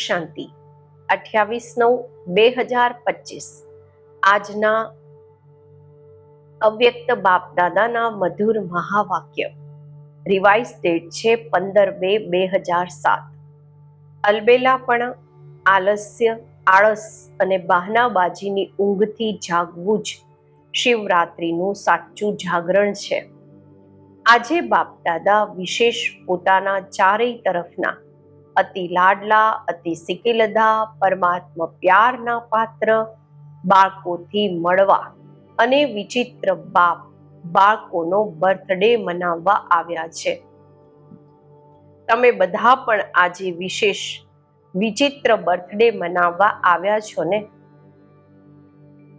શાંતિ. અઠ્યાવીસ નવ બે હજાર પચીસ. આજના અવ્યક્ત બાપ દાદાના મધુર મહાવાક્ય. રિવાઇઝ ડેટ છે પંદર બે બે હજાર સાત અલબેલાપણા આલસ્ય, આળસ અને બહાનાબાજીની ઊંઘથી જાગવું જ શિવરાત્રિનું સાચું જાગરણ છે. આજે બાપ દાદા વિશેષ પોતાના ચારેય તરફના અતિ લાડલા, અતિ સિકિલધા પરમાત્મા પ્યારના પાત્ર, બાળકોથી મળવા અને વિચિત્ર બાપ બાળકોનો બર્થડે મનાવવા આવ્યા છે. તમે બધા પણ આજે વિશેષ વિચિત્ર બર્થડે મનાવવા આવ્યા છો ને?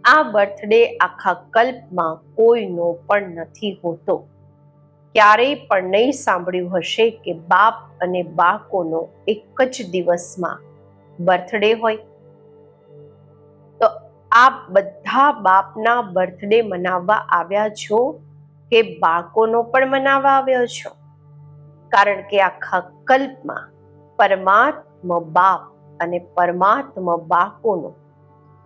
આ બર્થડે આખા કલ્પમાં કોઈનો પણ નથી હોતો. ક્યારેય પણ નહીં સાંભળ્યું હશે કે બાપ અને બાળકોનો એક જ દિવસમાં બર્થડે હોય. તો આ બધા બાપના બર્થડે મનાવવા આવ્યા છો કે બાળકોનો પણ મનાવવા આવ્યો છો? કારણ કે આખા કલ્પમાં પરમાત્મા બાપ અને પરમાત્મા બાળકોનો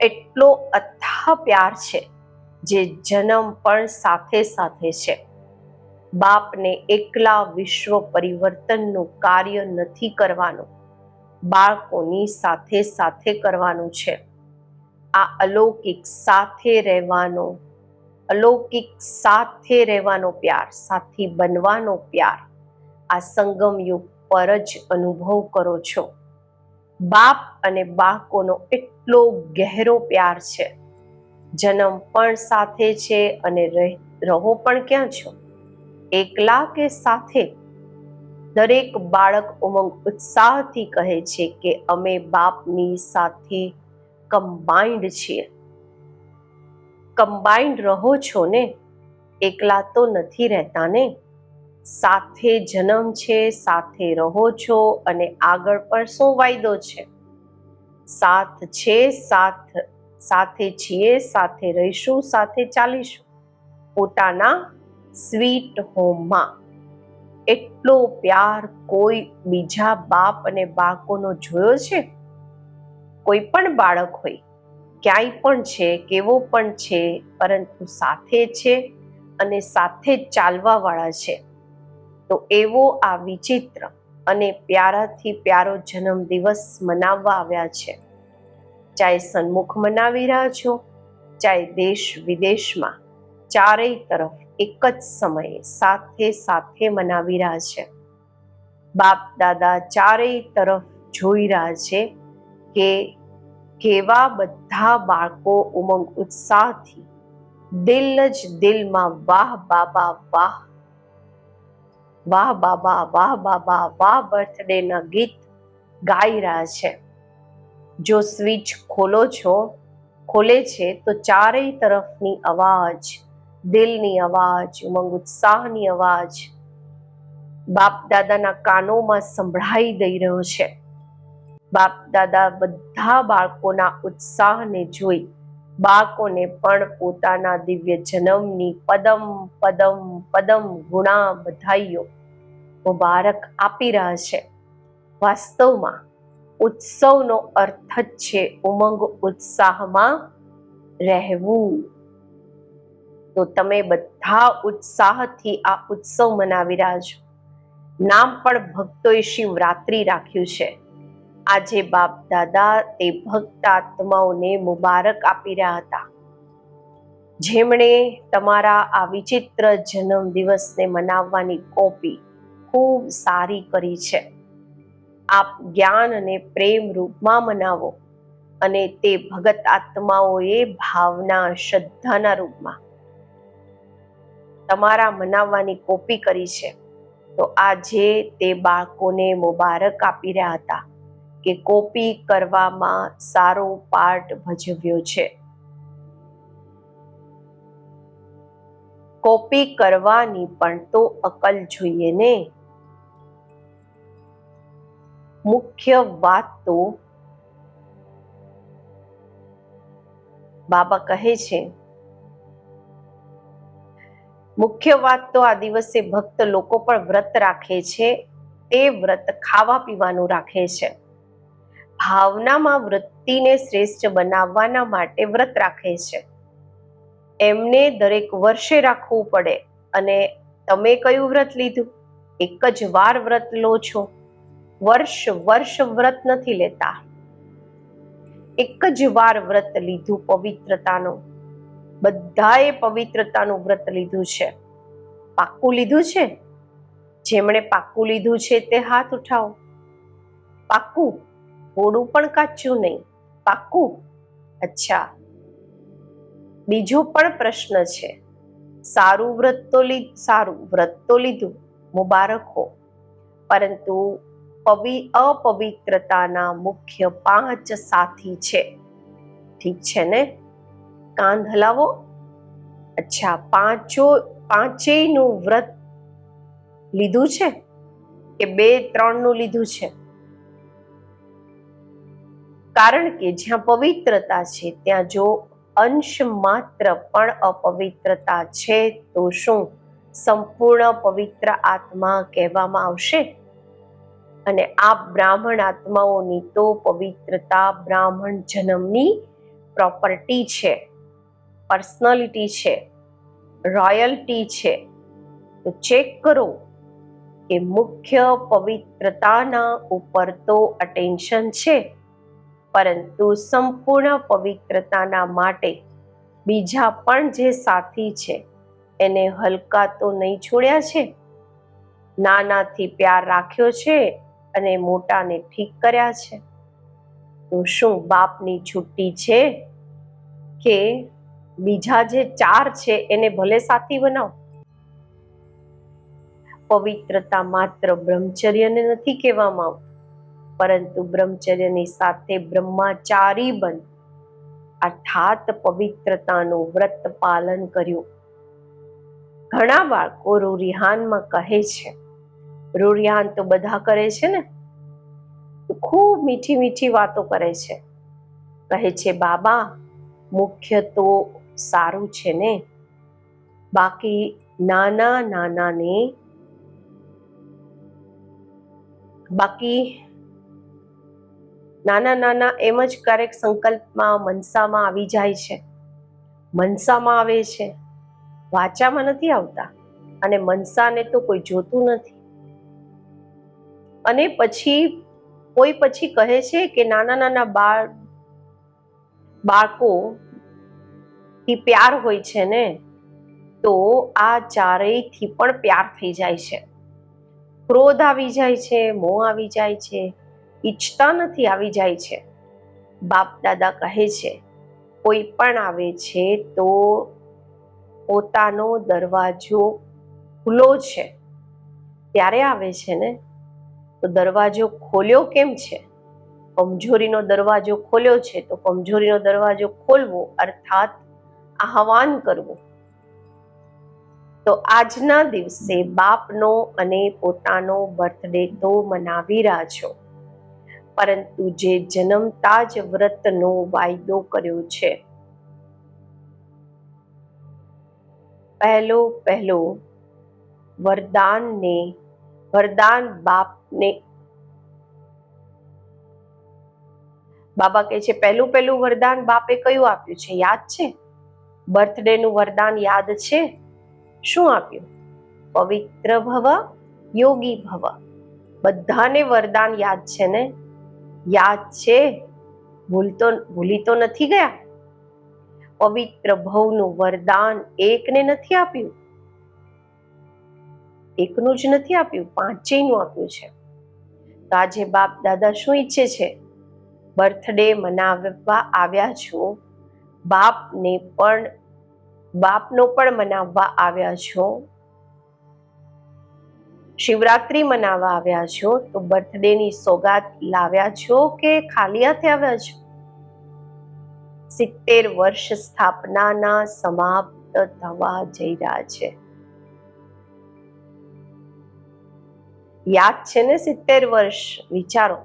એટલો અથા પ્યાર છે, જે જન્મ પણ સાથે સાથે છે. બાપને એકલા વિશ્વ પરિવર્તનનું કાર્ય નથી કરવાનું. બાળકોની સાથે સાથે કરવાનું છે. આ અલૌકિક સાથે રહેવાનો, અલૌકિક સાથે રહેવાનો પ્યાર, સાથી બનવાનો પ્યાર, આ સંગમ યુગ પર જ અનુભવ કરો છો. બાપ અને બાળકોનો એટલો ગહેરો પ્યાર છે. જન્મ પણ સાથે છે અને રહો પણ ક્યાં છો? એકલા કે સાથે દરેક બાળક ઉમંગ ઉત્સાહથી કહે છે કે અમે બાપની સાથે કમ્બાઇન્ડ છીએ. કમ્બાઇન્ડ રહો છો ને? એકલા તો નથી રહેતા ને? સાથે જન્મ છે, સાથે રહો છો અને આગળ પર શું વાયદો છે? સાથ છે, સાથ, સાથે છીએ, સાથે રહીશું, સાથે ચાલીશું. પોતાના સ્વીટ હોમમાં. એટલો પ્યાર કોઈ બીજા બાપ અને બાળકોનો જોયો છે? કોઈ પણ બાળક હોય, ક્યાંય પણ છે, કેવો પણ છે, પરંતુ સાથે છે અને સાથે જ ચાલવા વાળા છે. તો એવો આ વિચિત્ર અને પ્યારાથી પ્યારો જન્મદિવસ મનાવવા આવ્યા છે. ચાહે સન્મુખ મનાવી રહ્યા છો, ચાહે દેશ વિદેશમાં, ચારેય તરફ એક જ સમયે સાથે સાથે મનાવી રહ્યા છે. બાપ, દાદા ચારેય તરફ જોઈ રહ્યા છે કે કેવા બધા બાળકો ઉમંગ ઉત્સાહથી દિલ જ દિલમાં વાહ, બાબા, વાહ વાહ, બાબા વાહ બાબા, વાહ બર્થડે ના ગીત ગાઈ રહ્યા છે. જો સ્વિચ ખોલો છો, ખોલે છે, તો ચારેય તરફની અવાજ દિલની અવાજ, ઉમંગ ઉત્સાહની અવાજ બાપ દાદાના કાનોમાં સંભળાઈ દઈ રહ્યો છે. બાપ દાદા બધા બાળકોના ઉત્સાહને જોઈ, બાળકોને પણ પોતાના દિવ્ય જન્મની પદમ પદમ પદમ ગુણા બધાઈઓ મુબારક આપી રહ્યા છે. વાસ્તવમાં ઉત્સવનો અર્થ જ છે ઉમંગ ઉત્સાહમાં રહેવું. તો તમે બધા ઉત્સાહથી આ ઉત્સવ મનાવી રહ્યા નામ પણ ભક્તોએ શિવરાત્રિ રાખ્યું છે. આજે બાપ દાદા તે ભક્ત આત્માઓને મુબારક આપી રહ્યા હતા. જેમણે તમારા આ વિચિત્ર જન્મ દિવસને મનાવવાની કોપી ખૂબ સારી કરી છે. આપ જ્ઞાન અને પ્રેમ રૂપમાં મનાવો અને તે ભગત આત્માઓએ ભાવના, શ્રદ્ધાના રૂપમાં તમારા મનાવવાની કોપી કરી છે. તો આજે તે બાળકોને મુબારક આપી રહ્યા હતા કે કોપી કરવામાં સારો પાર્ટ ભજવ્યો છે. કોપી કરવાની પણ તો અકલ જોઈએ ને? મુખ્ય વાત તો બાબા કહે છે મુખ્ય વાત તો આ દિવસે ભક્ત લોકો પણ વ્રત રાખે છે. તે વ્રત ખાવા પીવાનું રાખે છે. ભાવનામાં વૃત્તિને શ્રેષ્ઠ બનાવવાના માટે વ્રત રાખે છે. એમને દરેક વર્ષે રાખવું પડે અને તમે કયું વ્રત લીધું? એક જ વાર વ્રત લો છો. વર્ષ વર્ષ વ્રત નથી લેતા. એક જ વાર વ્રત લીધું પવિત્રતાનું. બધાએ પવિત્રતાનું વ્રત લીધું છે. પાક્કું લીધું છે? જેમણે પાક્કું લીધું છે તે હાથ ઉઠાવો. પાક્કું થોડું પણ કાચું નહીં. પાક્કું અચ્છા. બીજો પણ પ્રશ્ન છે. સારું વ્રત તો લી, સારું વ્રત તો લીધું, મુબારક હો. પરંતુ પવિ, અપવિત્રતાના મુખ્ય પાંચ સાથી છે. ઠીક છે ને? કાન હલાવો. અચ્છા, પાંચો, પાંચેયનું વ્રત લીધું છે? કે બે, ત્રણનું લીધું છે? કારણ કે જ્યાં પવિત્રતા છે, ત્યાં જો અંશ માત્ર પણ અપવિત્રતા છે, તો શું સંપૂર્ણ પવિત્ર આત્મા કહેવામાં આવશે? અને આ બ્રાહ્મણ આત્માઓની તો પવિત્રતા બ્રાહ્મણ જન્મની પ્રોપર્ટી છે. પર્સનાલિટી છે રોયલ્ટી છે, તો ચેક કરો કે મુખ્ય પવિત્રતાના ઉપર તો અટેન્શન છે, પરંતુ સંપૂર્ણ પવિત્રતાના માટે બીજા પણ જે સાથી છે, એને હલકા તો નહીં છોડ્યા છે. નાનાથી પ્યાર રાખ્યો છે અને મોટાને ઠીક કર્યા છે. તો શું બાપની છુટ્ટી છે કે બીજા જે ચાર છે, એને ભલે સાથી બનાવો. પવિત્રતા માત્ર બ્રહ્મચર્યને નથી કહેવામાં આવતું, પરંતુ બ્રહ્મચર્યની સાથે બ્રહ્માચારી બન. અર્થાત પવિત્રતાનું વ્રત પાલન કર્યું. ઘણા બાળકો રૂરિહાનમાં કહે છે રૂરિહાન તો બધા કરે છે ને? ખૂબ મીઠી મીઠી વાતો કરે છે. કહે છે, બાબા મુખ્ય તો સારું છે ને? બાકી નાના નાનાને બાકી નાના નાના એમ જ ક્યારેક સંકલ્પમાં મનસામાં આવી જાય છે. મનસામાં આવે છે. વાચામાં નથી આવતા અને મનસાને તો કોઈ જોતું નથી. અને પછી કોઈ પછી કહે છે કે નાના નાના બાળ બાળકો થી પ્યાર હોય છે ને, તો આ ચારેયથી પણ પ્યાર થઈ જાય છે. ક્રોધ આવી જાય છે, મોહ આવી જાય છે, ઈચ્છતા નથી આવી જાય છે. બાપ દાદા કહે છે, કોઈ પણ આવે છે તો પોતાનો દરવાજો ખુલ્લો છે. ત્યારે આવે છે ને, તો દરવાજો ખોલ્યો કેમ છે? કમજોરીનો દરવાજો ખોલ્યો છે, તો કમજોરીનો દરવાજો ખોલવો. અર્થાત આહવાન કરવું. તો આજના દિવસે બાપનો અને પોતાનો બર્થડે તો મનાવી રહ્યા છો પરંતુ જે જન્મતા જ વ્રતનો વાયદો કર્યો છે. પહેલો પહેલો વરદાનને, વરદાન બાપને બાબા કહે છે, પહેલું પહેલું વરદાન બાપે કયું આપ્યું છે? યાદ છે? બર્થડે નું વરદાન યાદ છે? શું આપ્યું? પવિત્ર ભવ, યોગી ભવ. બધાને વરદાન યાદ છે ને? યાદ છે? ભૂલતો ભૂલી તો નથી ગયા? પવિત્ર ભવનું વરદાન એકને નથી આપ્યું? એકનું જ નથી આપ્યું, પાંચેયનું આપ્યું છે. તો આજે બાપ દાદા શું ઈચ્છે છે? બર્થડે મનાવવા આવ્યા છો? બાપને પણ, બાપનો પણ મનાવવા આવ્યા છો. શિવરાત્રી મનાવવા આવ્યા છો. તો બર્થડે ની સોગાત લાવ્યા છો કે ખાલી હાથે આવ્યા છો? સિત્તેર વર્ષ સ્થાપનાના સમાપ્ત થવા જઈ રહ્યા છે. યાદ છે ને સિત્તેર વર્ષ? વિચારો.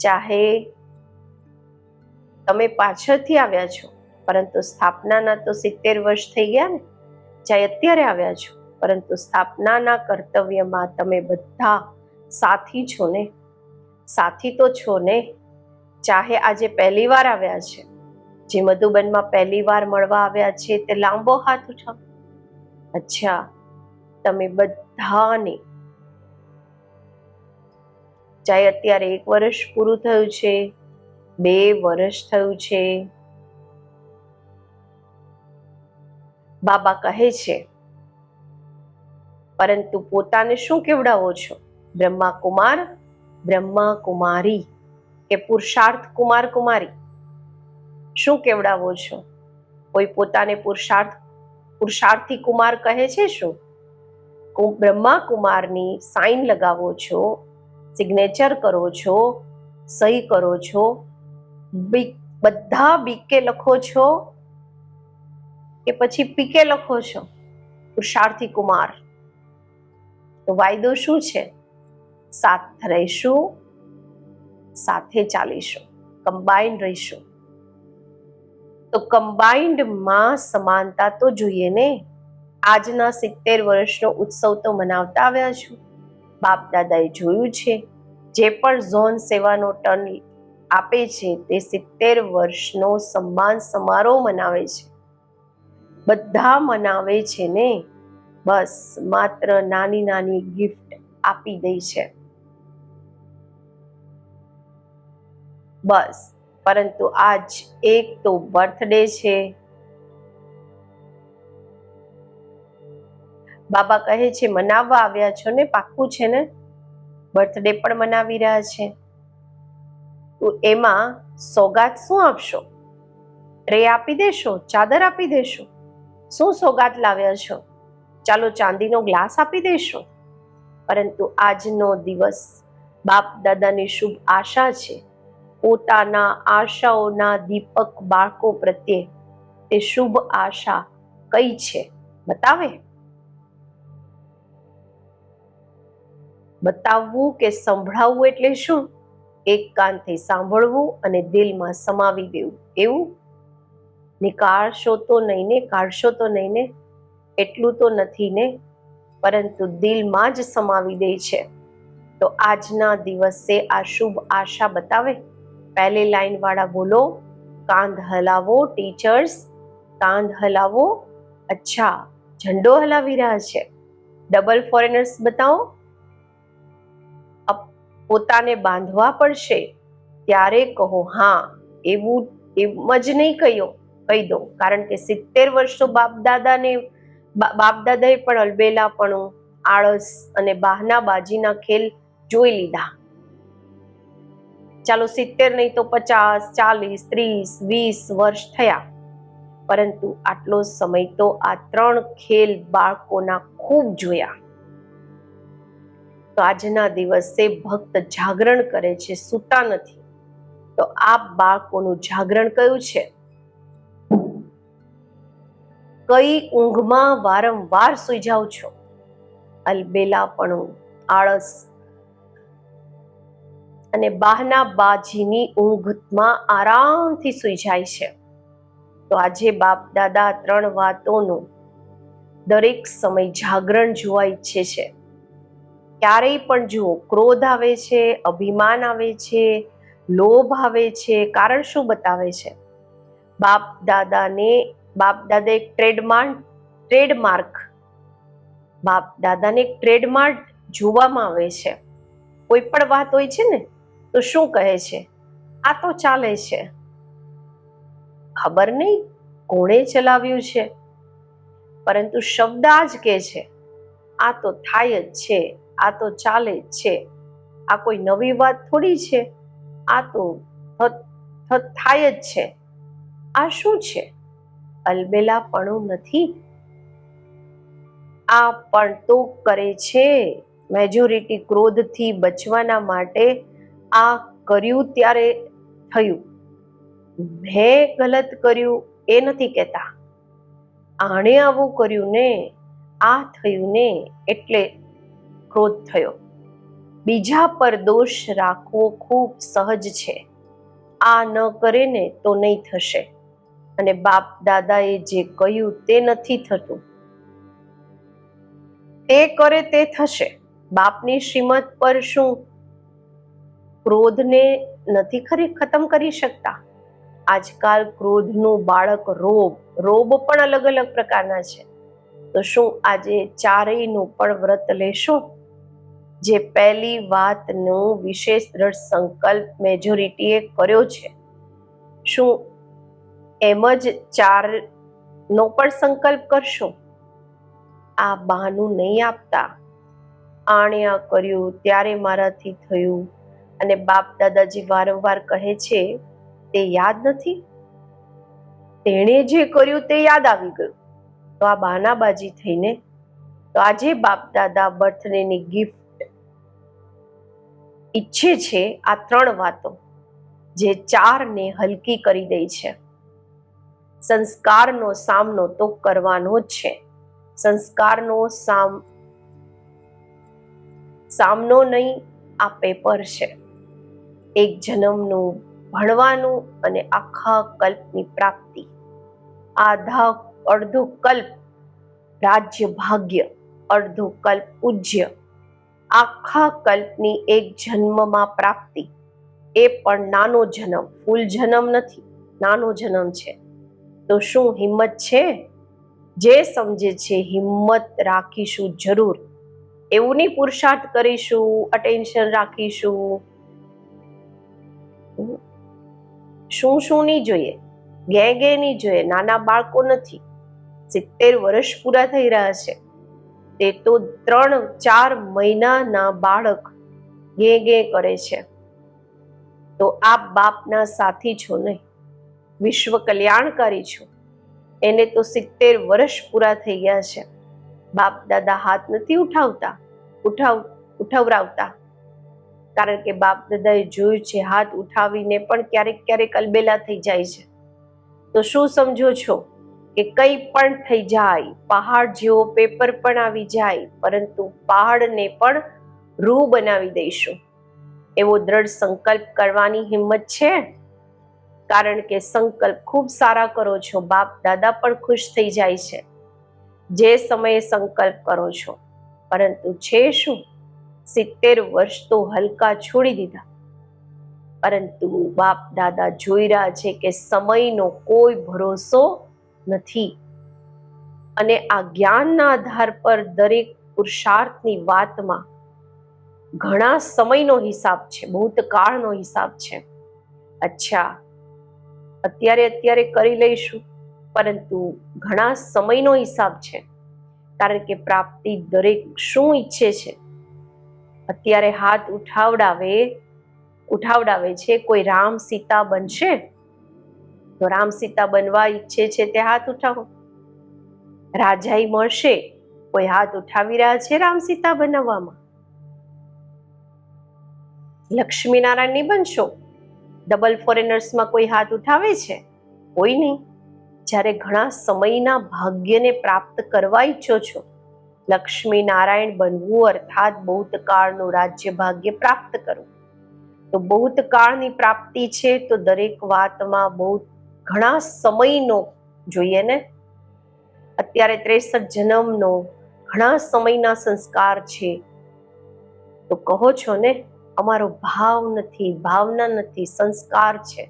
ચાહે તમે પાછળથી આવ્યા છો. પરંતુ સ્થાપનાના તો સિત્તેર વર્ષ થઈ ગયા ને? જ્યાં અત્યારે આવ્યા છો. પરંતુ સ્થાપનાના કર્તવ્યમાં તમે બધા સાથી છો ને? સાથી તો છો ને? ચાહે આજે પહેલી વાર આવ્યા છે. જે મધુબનમાં પહેલી વાર મળવા આવ્યા છે તે લાંબો હાથ ઉઠાવ. અચ્છા, તમે બધાને. ચાહે અત્યારે એક વર્ષ પૂરું થયું છે બે વર્ષ થયું છે. બાબા કહે છે, પરંતુ પોતાને શું કેવડાવો છો? બ્રહ્મા કુમાર બ્રહ્મા કુમારી કે પુરુષાર્થ કુમાર કુમારી? શું કેવડાવો છો? કોઈ પોતાને પુરુષાર્થ, પુરુષાર્થી કુમાર કહે છે શું? બ્રહ્મા કુમારની સાઈન લગાવો છો, સિગ્નેચર કરો છો, સહી કરો છો બી- બધા બીકે લખો છો કે પછી પીકે લખો છો? પુરુષાર્થી કુમાર. તો વાયદો શું છે? સાથ રહીશું, સાથે ચાલીશું કમ્બાઇન્ડ રહીશું. તો કમ્બાઇન્ડમાં સમાનતા તો જોઈએ ને? આજના સિત્તેર વર્ષનો ઉત્સવ તો મનાવતા આવ્યા છું. બાપ દાદાએ જોયું છે, જે પણ ઝોન સેવાનો ટર્ન આપે છે તે સિત્તેર વર્ષનો સન્માન સમારોહ મનાવે છે. બધા મનાવે છે ને? બસ, માત્ર નાની નાની ગિફ્ટ આપી દે છે. બસ, પરંતુ આજ એક તો બર્થડે છે. બાબા કહે છે, મનાવવા આવ્યા છો ને? પાક્કું છે ને? બર્થડે પણ મનાવી રહ્યા છે. તો એમાં સોગાત શું આપશો? રે આપી દેશો, ચાદર આપી દેશો? શું સોગાત લાવ્યા છો? ચાલો ચાંદીનો ગ્લાસ આપી દેશો. પરંતુ આજનો દિવસ બાપ દાદાની શુભ આશા છે. પોતાના આશાઓના દીપક બાળકો પ્રત્યે તે શુભ આશા કઈ છે? બતાવે? બતાવવું કે સંભળાવવું એટલે શું? એક કાનથી સાંભળવું અને દિલમાં સમાવી દેવું. એવું? નિકાળશો તો નહીં ને કાઢશો તો નહીં ને? એટલું તો નથી ને? પરંતુ દિલમાં જ સમાવી દે છે. તો આજના દિવસે આ શુભ આશા બતાવે. પહેલી લાઈન વાળા બોલો, કાંધ હલાવો, ટીચર્સ, કાંધ હલાવો. અચ્છા, ઝંડો હલાવી રહ્યા છે. ડબલ ફોરેનર્સ બતાવો. પોતાને બાંધવા પડશે, ત્યારે કહો, હા, એવું, એમ જ નહીં કહ્યો. કહી દો કારણ કે સિત્તેર વર્ષો બાપદાદાને બાપદાદાએ પણ અલબેલા પણ આળસ અને બહાનાબાજીના ખેલ જોઈ લીધા. ચાલો, સિત્તેર નહીં તો પચાસ, ચાલીસ, ત્રીસ, વીસ વર્ષ થયા. પરંતુ આટલો સમય તો આ ત્રણ ખેલ બાળકોના ખૂબ જોયા. તો આજના દિવસે ભક્ત જાગરણ કરે છે, સૂતા નથી. તો આ બાળકોનું જાગરણ કયું છે? કઈ ઊંઘમાં વારંવાર સુઈ જાઓ છો? અલબેલાપણું આળસ અને બાહના બાજીની ઊંઘમાં આરામથી સુઈ જાય છે. તો આજે બાપ દાદા ત્રણ વાતોનું દરેક સમય જાગરણ જોવા ઈચ્છે છે. ક્યારેય પણ જુઓ, ક્રોધ આવે છે, અભિમાન આવે છે, લોભ આવે છે, કારણ શું બતાવે છે? બાપ દાદાને, બાપ દાદા એક ટ્રેડમાર્ક ટ્રેડમાર્ક બાપ દાદાને એક ટ્રેડમાર્ક જોવામાં આવે છે. કોઈ પણ વાત હોય છે ને, તો શું કહે છે? આ તો ચાલે છે. ખબર નહીં કોણે ચલાવ્યું છે. પરંતુ શબ્દ આ જ કે છે. આ તો થાય જ છે. આ તો ચાલે જ છે. આ કોઈ નવી વાત થોડી છે? આ તો થાય જ છે. આ શું છે? અલબેલાપણું નથી? આ પણ તો કરે છે. મેજોરિટી ક્રોધથી બચવાના માટે આ કર્યું ત્યારે થયું. મેં ગલત કર્યું એ નથી કહેતા. આણે આવું કર્યું ને, આ થયું ને, એટલે ક્રોધ થયો. બીજા પર દોષ રાખવો ખૂબ સહજ છે. આ ન કરે ને તો નહીં થશે. અને બાપ દાદાએ જે કહ્યું તે નથી થતું. તે કરે તે થશે. બાપની શ્રીમત પર શું ક્રોધને નથી ખરી ખતમ કરી શકતા? આજકાલ ક્રોધનું બાળક રોબ રોબ પણ અલગ અલગ પ્રકારના છે. તો શું આજે ચારેયનું પણ વ્રત લેશો? જે પહેલી વાતનો વિશેષ દ્રઢ સંકલ્પ મેજોરિટીએ કર્યો છે. શું એમ જ ચાર નો પણ સંકલ્પ કરશો? આ બહાનું નહીં આપતા. આણે આ કર્યું ત્યારે મારાથી થયું અને બાપ દાદાજી વારંવાર કહે છે, તે યાદ નથી? તેણે જે કર્યું તે યાદ આવી ગયું. તો આ બહાનાબાજી થઈને, તો આજે બાપ દાદા બર્થડેની ગિફ્ટ ઈચ્છે છે આ ત્રણ વાતો જે ચારને હલકી કરી દે છે. સંસ્કારનો સામનો તો કરવાનો જ છે. સંસ્કારનો સામ, સામનો નહીં, આ પેપર છે. એક જન્મનું ભણવાનું અને આખા કલ્પની પ્રાપ્તિ. આધા અડધો કલ્પ રાજ્ય ભાગ્ય અડધો કલ્પ પૂજ્ય. આખા કલ્પની એક જન્મમાં પ્રાપ્તિ. એ પણ નાનો જન્મ, ફૂલ જન્મ નથી, નાનો જન્મ છે. તો શું હિંમત છે? જે સમજે છે હિંમત રાખીશું જરૂર. એવું નહીં પુરુષાર્થ કરીશું અટેન્શન રાખીશું. શું શું નહીં જોઈએ? ગે ગે નહીં જોઈએ, નાના બાળકો નથી. સિત્તેર વર્ષ પૂરા થઈ રહ્યા છે. તે તો ત્રણ, ચાર મહિનાના બાળક ગે ગે કરે છે. તો આપ બાપના સાથી છો નહીં. વિશ્વ કલ્યાણકારી છો. એને તો સિત્તેર વર્ષ પૂરા થઈ ગયા છે. બાપ દાદા હાથ નથી ઉઠાવતા, ઉઠાવ, ઉઠાવરાવતા. કારણ કે બાપ દાદાએ જોયું છે, હાથ ઉઠાવીને પણ ક્યારેક ક્યારેક અલબેલા થઈ જાય છે. તો શું સમજો છો? કે કંઈ પણ થઈ જાય, પહાડ જેવો પેપર પણ આવી જાય, પરંતુ પહાડને પણ રૂ બનાવી દઈશું. એવો દ્રઢ સંકલ્પ કરવાની હિંમત છે? કારણ કે સંકલ્પ ખૂબ સારા કરો છો, બાપ દાદા પણ ખુશ થઈ જાય છે. જે સમયે સંકલ્પ કરો છો. પરંતુ છે શું? સિત્તેર વર્ષ તો હલકા છોડી દીધા. પરંતુ બાપ દાદા જોઈ રહ્યા છે કે સમયનો કોઈ ભરોસો નથી. અને આ જ્ઞાનના આધાર પર દરેક પુરુષાર્થની વાતમાં ઘણા સમયનો હિસાબ છે, ભૂતકાળનો હિસાબ છે. અચ્છા, અત્યારે અત્યારે કરી લઈશું, પરંતુ ઘણા સમયનો હિસાબ છે. કારણ કે પ્રાપ્તિ દરેક શું ઈચ્છે છે? અત્યારે હાથ ઉઠાવડાવે ઉઠાવડાવે છે, કોઈ રામ સીતા બનશે? તો રામ સીતા બનવા ઈચ્છે છે તે હાથ ઉઠાવો. રાજાઈ મળશે, કોઈ હાથ ઉઠાવી રહ્યા છે રામ સીતા બનાવવામાં? લક્ષ્મીનારાયણ નહીં બનશો ડબલ ફોરેનર્સમાં કોઈ હાથ ઉઠાવે છે? કોઈ નહીં. જ્યારે ઘણા સમયના ભાગ્યને પ્રાપ્ત કરવા ઈચ્છો છો લક્ષ્મી નારાયણ બનવું અર્થાત બૌદ્ધકાળનું રાજ્ય ભાગ્ય પ્રાપ્ત કરવું. તો બૌદ્ધકાળની પ્રાપ્તિ છે તો દરેક વાતમાં બહુ ઘણા સમયનો જોઈએ ને? અત્યારે ત્રેસઠ જન્મનો ઘણા સમયના સંસ્કાર છે. તો કહો છો ને, અમારો ભાવ નથી, ભાવના નથી, સંસ્કાર છે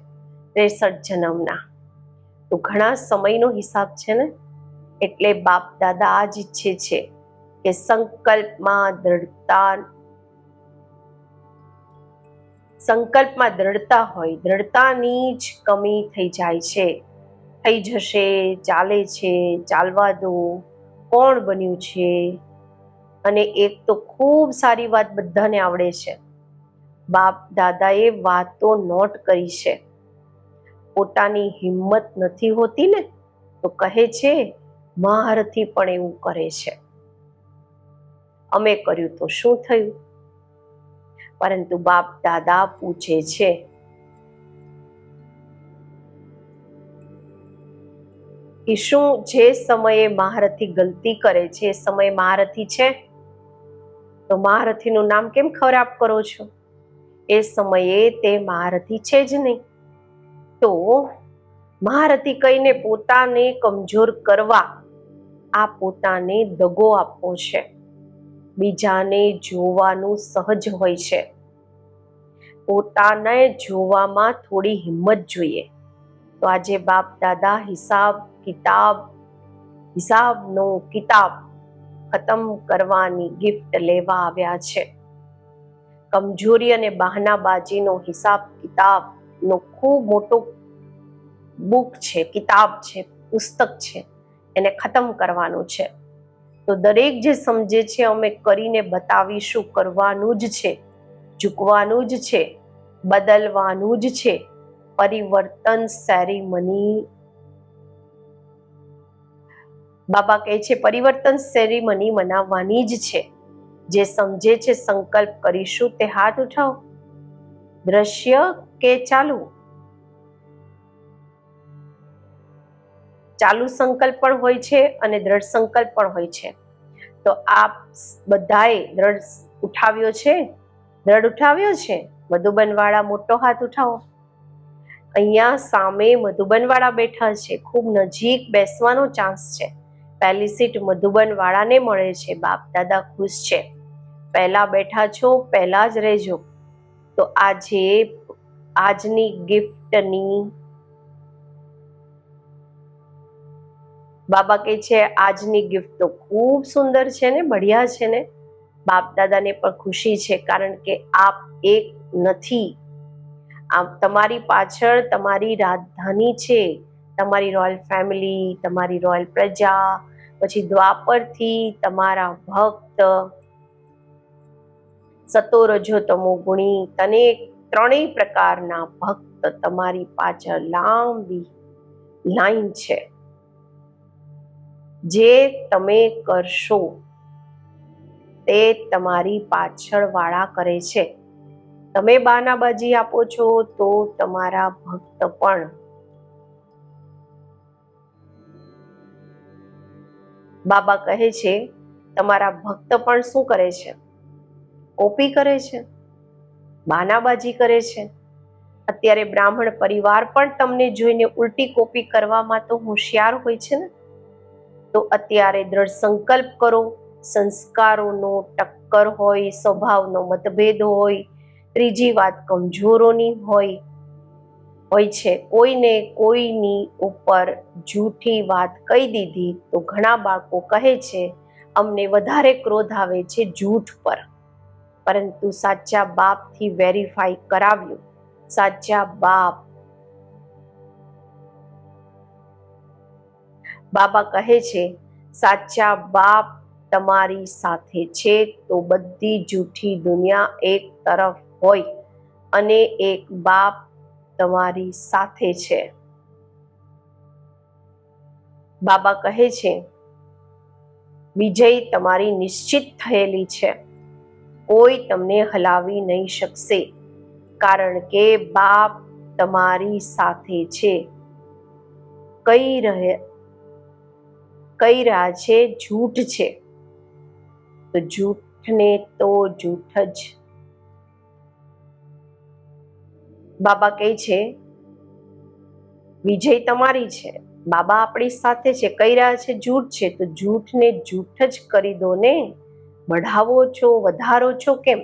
ત્રેસઠ જન્મના. તો ઘણા સમયનો હિસાબ છે ને? એટલે બાપ દાદા આ જ ઈચ્છે છે કે સંકલ્પમાં દ્રઢતા સંકલ્પમાં દ્રઢતા હોય, દ્રઢતાની જ કમી થઈ જાય છે. થઈ જશે, ચાલે છે, ચાલવા દો, કોણ બન્યું છે? અને એક તો ખૂબ સારી વાત બધાને આવડે છે. બાપ દાદાએ વાતો નોટ કરી છે. પોતાની હિંમત નથી હોતી ને, તો કહે છે મહારથી પણ એવું કરે છે. અમે કર્યું તો શું થયું? પરંતુ બાપ દાદા પૂછે છે. કે શું જે સમયે મહારથી ગલતી કરે છે સમય મહારથી છે? તો મહારથીનું નામ કેમ ખરાબ કરો છો? એ સમયે તે મહારથી છે જ નહીં. તો મહારથી કહીને પોતાને કમજોર કરવા આ પોતાને દગો આપવો છે. બીજાને જોવાનું સહજ હોય છે. પોતાને જોવામાં થોડી હિંમત જોઈએ. તો આજે બાપ દાદા હિસાબ, કિતાબ, હિસાબનો કિતાબ ખતમ કરવાની ગિફ્ટ લેવા આવ્યા છે. કમજોરી અને બહાનાબાજીનો હિસાબ, કિતાબનો ખૂબ મોટો બુક છે, કિતાબ છે, પુસ્તક છે, એને ખતમ કરવાનું છે. તો દરેક જે સમજે છે, અમે કરીને બતાવીશું, કરવાનું જ છે, ઝૂકવાનું જ છે, બદલવાનું જ છે, પરિવર્તન સેરેમની બાબા કહે છે, પરિવર્તન સેરેમની મનાવવાની જ છે. જે સમજે છે, સંકલ્પ કરીશું, તે હાથ ઉઠાવો. દ્રશ્ય કે ચાલુ ચાલુ સંકલ્પ પણ હોય છે અને દ્રઢ સંકલ્પ પણ હોય છે. તો આપ બધાએ દ્રઢ ઉઠાવ્યો છે? દ્રઢ ઉઠાવ્યો છે? મધુબનવાળા મોટો હાથ ઉઠાવો. અહીંયા સામે મધુબનવાળા બેઠા છે. ખૂબ નજીક બેસવાનો ચાન્સ છે. પહેલી સીટ મધુબનવાળાને મળે છે. બાપ દાદા ખુશ છે. પહેલા બેઠા છો, પહેલા જ રહેજો. તો આજે આજની ગિફ્ટની બાબા કહે છે, આજની ગિફ્ટ તો ખૂબ સુંદર છે ને, બઢિયા છે ને. બાપ દાદાને પણ ખુશી છે, કારણ કે આપ એક નથી. આમ તમારી પાછળ તમારી રાજધાની છે, તમારી રોયલ ફેમિલી તમારી રોયલ પ્રજા, પછી દ્વાપરથી તમારા ભક્ત. સતો રજો તમો ગુણી, તને ત્રણેય પ્રકારના ભક્ત તમારી પાછળ લાંબી લાઈન છે. જે તમે કરશો, તે તમારી પાછળ વાળા કરે છે. તમે બાનાબાજી આપો છો તો તમારા ભક્ત પણ બાબા કહે છે, તમારા ભક્ત પણ શું કરે છે? કોપી કરે છે? બાનાબાજી કરે છે? અત્યારે બ્રાહ્મણ પરિવાર પણ તમને જોઈને ઉલટી કોપી કરવામાં તો હોશિયાર હોય છે ને? તો અત્યારે દ્રઢ સંકલ્પ કરો. સંસ્કારોનો ટક્કર હોય, સ્વભાવનો મતભેદ હોય, ત્રીજી વાત કમજોરોની હોય હોય છે. કોઈને કોઈની ઉપર જૂઠી વાત કહી દીધી તો ઘણા બાળકો કહે છે, અમને વધારે ક્રોધ આવે છે જૂઠ પર. પરંતુ સાચા બાપથી વેરીફાઈ કરાવ્યું. સાચા બાપ બાબા કહે છે, સાચા બાપ તમારી સાથે છે તો બધી જૂઠી દુનિયા એક તરફ હોય અને એક બાપ તમારી સાથે છે. બાબા કહે છે, વિજય તમારી નિશ્ચિત થયેલી છે. કોઈ તમને હલાવી નહીં શકશે, કારણ કે બાપ તમારી સાથે છે. કઈ રહે કઈ રહ્યા છે? જૂઠ છે. તો જૂઠને તો જૂઠ જ. બાબા કહે છે, વિજય તમારી છે. બાબા આપણી સાથે છે. કઈ રહ્યા છે? જૂઠ છે. તો જૂઠને જૂઠ જ કરી દો ને. બઢાવો છો? વધારો છો કેમ?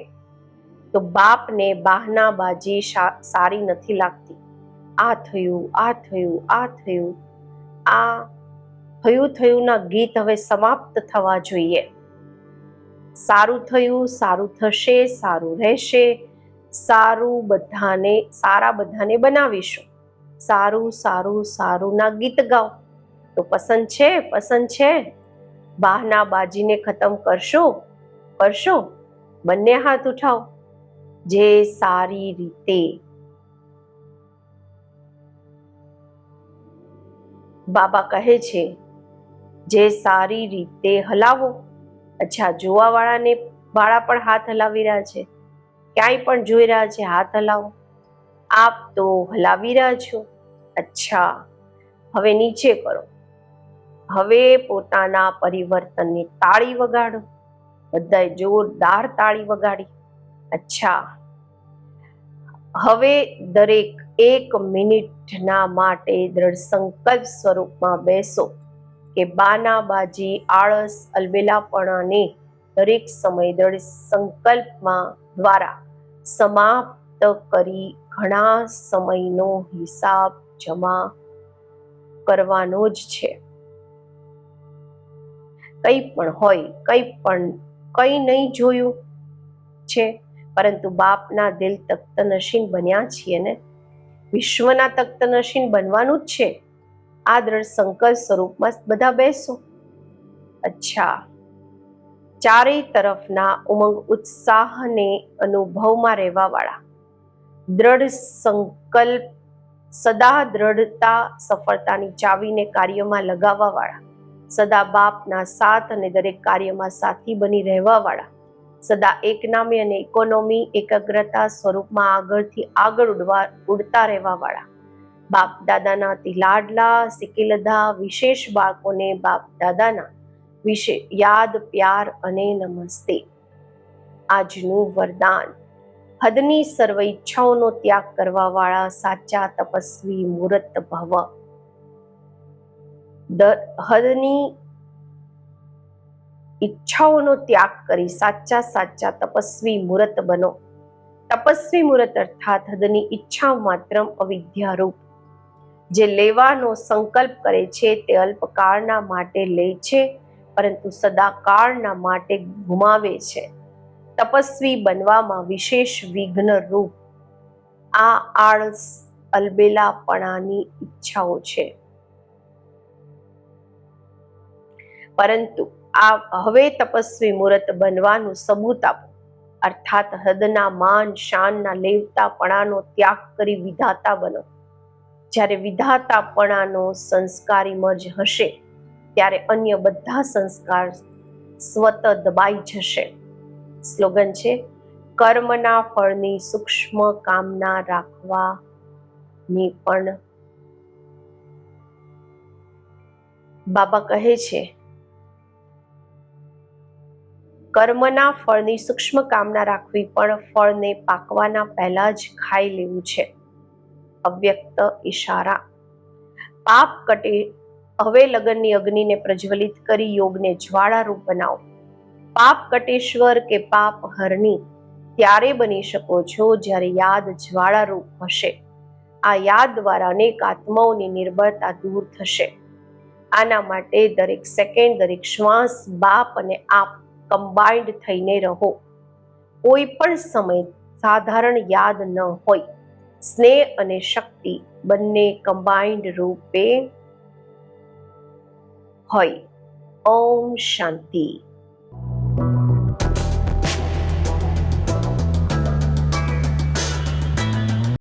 તો બાપને બાહના બાજી સારી નથી લાગતી. આ થયું આ થયું આ થયું. આ થયું થયુંના ગીત હવે સમાપ્ત થવા જોઈએ. સારું થયું, સારું થશે, સારું રહેશે. સારું બધાને, સારા બધાને બનાવીશું. સારું સારું સારું ના ગીત ગાઓ. તો પસંદ છે પસંદ છે. બહાનાબાજીને ખતમ કરશો કરશો. બંને હાથ ઉઠાવો જે સારી રીતે. બાબા કહે છે જે સારી રીતે હલાવો. અચ્છા, જોવાવાળાને વાળા પણ હાથ હલાવી રહ્યા છે. ક્યાંય પણ જોઈ રહ્યા છે, હાથ હલાવો. આપ તો હલાવી રહ્યા છો. અચ્છા, હવે નીચે કરો. હવે પોતાના પરિવર્તનની તાળી વગાડો. બધાએ જોરદાર તાળી વગાડી. અચ્છા, હવે દરેક એક મિનિટના માટે દ્રઢ સંકલ્પ સ્વરૂપમાં બેસો. કે બાનાબાજી, આળસ, અલબેલાપણાને દરેક સમય દળ સંકલ્પમાં દ્વારા સમાપ્ત કરી ઘણા સમયનો હિસાબ જમા કરવાનો જ છે. કંઈ પણ હોય, કંઈ પણ, કંઈ નહીં જોયું છે, પરંતુ બાપના દિલ તખ્તનશીન બન્યા છીએ ને? વિશ્વના તખ્તનશીન બનવાનું જ છે. આ દ્રઢ સંકલ્પ સ્વરૂપમાં બધા બેસો. અચ્છા. ચારેય તરફના ઉમંગ ઉત્સાહને અનુભવમાં રહેવા વાળા દ્રઢ સંકલ્પ, સદા દ્રઢતા, સફળતાની ચાવીને કાર્યમાં લગાવવા વાળા સદા બાપના સાથ અને દરેક કાર્યમાં સાથી બની રહેવા વાળા સદા એકનામી અને ઇકોનોમી, એકાગ્રતા સ્વરૂપમાં આગળથી આગળ ઉડવા, ઉડતા રહેવા વાળા બાપ દાદાના તિલાડલા સિકિલધા વિશેષ બાળકોને બાપ દાદાના વિશે યાદ, પ્યાર અને નમસ્તે. આજનું વરદાન. હદની સર્વ ઈચ્છાઓનો ત્યાગ કરવા વાળા સાચા તપસ્વી મૂર્ત ભવ. હદની ઈચ્છાઓનો ત્યાગ કરી સાચા સાચા તપસ્વી મૂર્ત બનો. તપસ્વી મૂર્ત અર્થાત હદની ઈચ્છા માત્ર અવિદ્યારૂપ. જે લેવાનો સંકલ્પ કરે છે તે અલ્પકાળના માટે લે છે, પરંતુ સદાકાળના માટે ગુમાવે છે. તપસ્વી બનવામાં વિશેષ વિઘ્ન રૂપ. આ આળસ અલબેલાપણાની ઈચ્છાઓ છે. પરંતુ આ હવે તપસ્વી મૂર્ત બનવાનું સબૂત આપો. અર્થાત હદના, માન, શાનના, લેવતાપણાનો ત્યાગ કરી વિધાતા બનો. જ્યારે વિધાતાપણાનો સંસ્કાર ઇમર્જ હશે, ત્યારે અન્ય બધા સંસ્કાર સ્વત દબાઈ જશે. સ્લોગન છે, કર્મના ફળની સૂક્ષ્મ કામના રાખવાની પણ. બાબા કહે છે, કર્મના ફળની સૂક્ષ્મ કામના રાખવી પણ ફળને પાકવાના પહેલા જ ખાઈ લેવું છે. અવ્યક્ત ઈશારા. પાપ કટે, હવે લગનની અગ્નિને પ્રજ્વલિત કરી યોગને જ્વાળારૂપ બનાવો. પાપ કટેશ્વર કે પાપ હરણી, ત્યારે બની શકો છો જ્યારે યાદ જ્વાળારૂપ હશે. આ યાદ દ્વારા અનેક આત્માઓની નિર્બળતા દૂર થશે. આના માટે દરેક સેકન્ડ, દરેક શ્વાસ, બાપ અને આપ કમ્બાઇન્ડ થઈને રહો. કોઈ પણ સમય સાધારણ યાદ ન હોય. સ્નેહ અને શક્તિ બંને કમ્બાઇન્ડ રૂપે હોય. ઓમ શાંતિ.